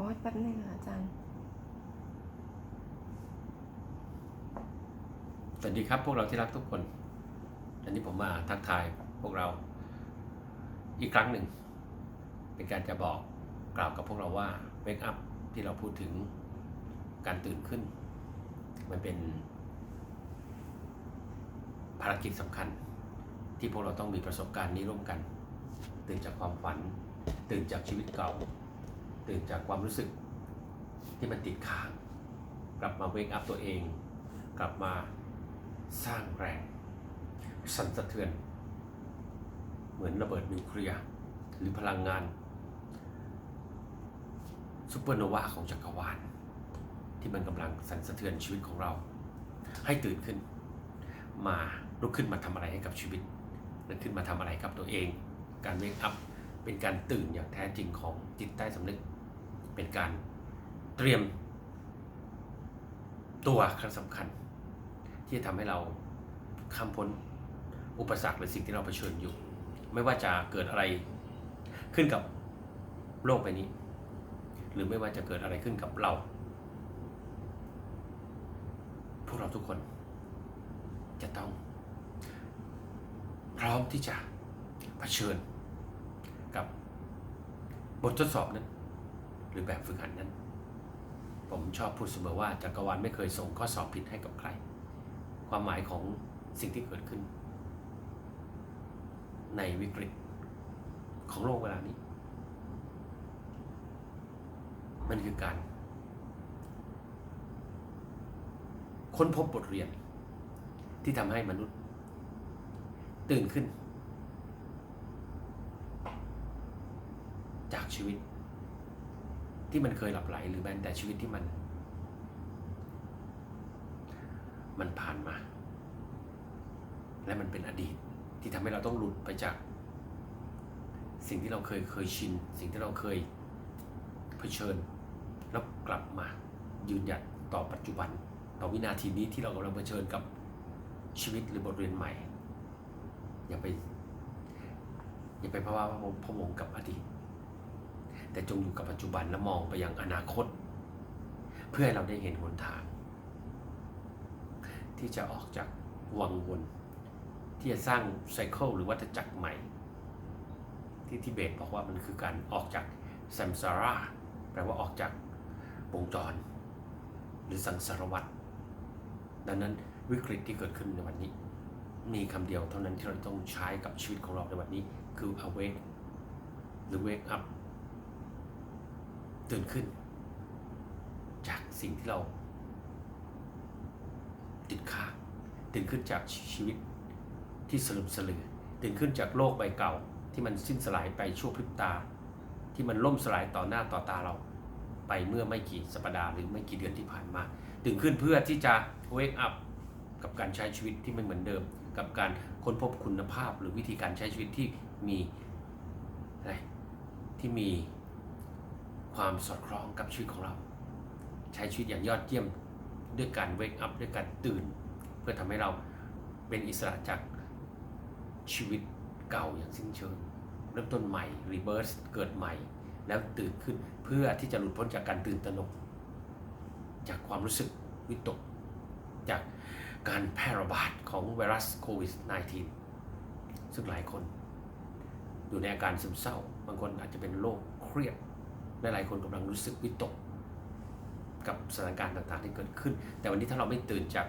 โอ้ยแป๊บนึงค่ะอาจารย์ สวัสดีครับ พวกเราที่รักทุกคน อันนี้ผมมาทักทายพวกเราอีกครั้งหนึ่ง เป็นการจะบอกกล่าวกับพวกเราว่าเวกอัพที่เราพูดถึงการตื่นขึ้น มันเป็นภารกิจสำคัญ ที่พวกเราต้องมีประสบการณ์นี้ร่วมกัน ตื่นจากความฝัน ตื่นจากชีวิตเก่า ตื่นจากความรู้สึกที่มันติดค้าง กลับมาเวกอัพตัวเอง กลับมาสร้างแรง สั่นสะเทือน เหมือนระเบิดนิวเคลียร์หรือพลังงานซูเปอร์โนวาของจักรวาลที่มันกำลังสั่นสะเทือนชีวิตของเรา ให้ตื่นขึ้น มาลุกขึ้นมาทำอะไรให้กับชีวิตลุกขึ้นมาทำอะไรกับตัวเอง การเวกอัพเป็นการตื่นอย่างแท้จริงของจิตใต้สำนึก เป็นการเตรียมตัวครั้งสำคัญ ที่จะทำให้เราข้ามพ้นอุปสรรคหรือสิ่งที่เราเผชิญอยู่ ไม่ว่าจะเกิดอะไรขึ้นกับโลกใบนี้ หรือไม่ว่าจะเกิดอะไรขึ้นกับเรา พวกเราทุกคน จะต้อง พร้อมที่จะเผชิญ กับบททดสอบนั้น รือแบบฝึกหัดนั้น ผมชอบพูดเสมอว่าจักรวาลไม่เคยส่งข้อสอบผิดให้กับใคร ความหมายของสิ่งที่เกิดขึ้น ในวิกฤตของโลกเวลานี้ มันคือการ ค้นพบบทเรียน ที่ทำให้มนุษย์ ตื่นขึ้น จากชีวิต ที่มันเคยหลับไหล หรือแม้แต่ชีวิตที่มัน มันผ่านมา และมันเป็นอดีตที่ทำให้เราต้องหลุดไปจาก สิ่งที่เราเคยเคยชิน สิ่งที่เราเคยเผชิญ แล้วกลับมายืนหยัดต่อปัจจุบัน ต่อวินาทีนี้ที่เรากำลังเผชิญกับชีวิตหรือบทเรียนใหม่ อย่าไป อย่าไปภาวะพะวงกับอดีต แต่จงอยู่กับปัจจุบันและมองไปยังอนาคต เพื่อให้เราได้เห็นหนทาง ที่จะออกจากวังวน ที่จะสร้างไซเคิลหรือวัฏจักรใหม่ ที่ทิเบตบอกว่ามันคือการออกจากซัมซาราแปลว่าออกจากวงจร หรือสังสารวัฏดังนั้นวิกฤตที่เกิดขึ้นในวันนี้ มีคำเดียวเท่านั้นที่เราต้องใช้กับชีวิตของเราในวันนี้ คือ awake หรือ wake up ตื่นขึ้น จากสิ่งที่เราติดค้างตื่นขึ้นจากชีวิตที่สลึมสลือตื่นขึ้นจากโลกใบเก่าที่มันสิ้นสลายไปชั่วพริบตา ที่มันล่มสลายต่อหน้าต่อตาเรา ไปเมื่อไม่กี่สัปดาห์หรือไม่กี่เดือนที่ผ่านมาตื่นขึ้นเพื่อที่จะ wake up กับการใช้ชีวิตที่ไม่เหมือนเดิม กับการค้นพบคุณภาพหรือวิธีการใช้ชีวิตที่มีอะไรที่มี ความสอดคล้องกับชีวิตของเรา ใช้ชีวิตอย่างยอดเยี่ยมด้วยการ wake up ด้วยการตื่น เพื่อทำให้เราเป็นอิสระจากชีวิตเก่าอย่างสิ้นเชิง เริ่มต้นใหม่ reverse เกิดใหม่ แล้วตื่นขึ้นเพื่อที่จะหลุดพ้นจากการตื่นตระหนก จากความรู้สึกวิตก จากการแพร่ระบาดของไวรัสโควิด -19 ซึ่งหลายคน อยู่ในอาการซึมเศร้า บางคนอาจจะเป็นโรคเครียด หลายคนกำลังรู้สึกวิตกกับสถานการณ์ต่างๆที่เกิดขึ้น แต่วันนี้ถ้าเราไม่ตื่นจาก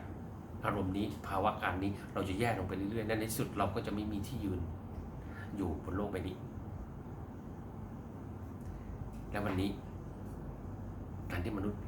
อารมณ์นี้ภาวะการนี้เราจะแย่ลงไปเรื่อยๆในที่สุดเราก็จะไม่มีที่ยืนอยู่บนโลกใบนี้ และวันนี้การที่มนุษย์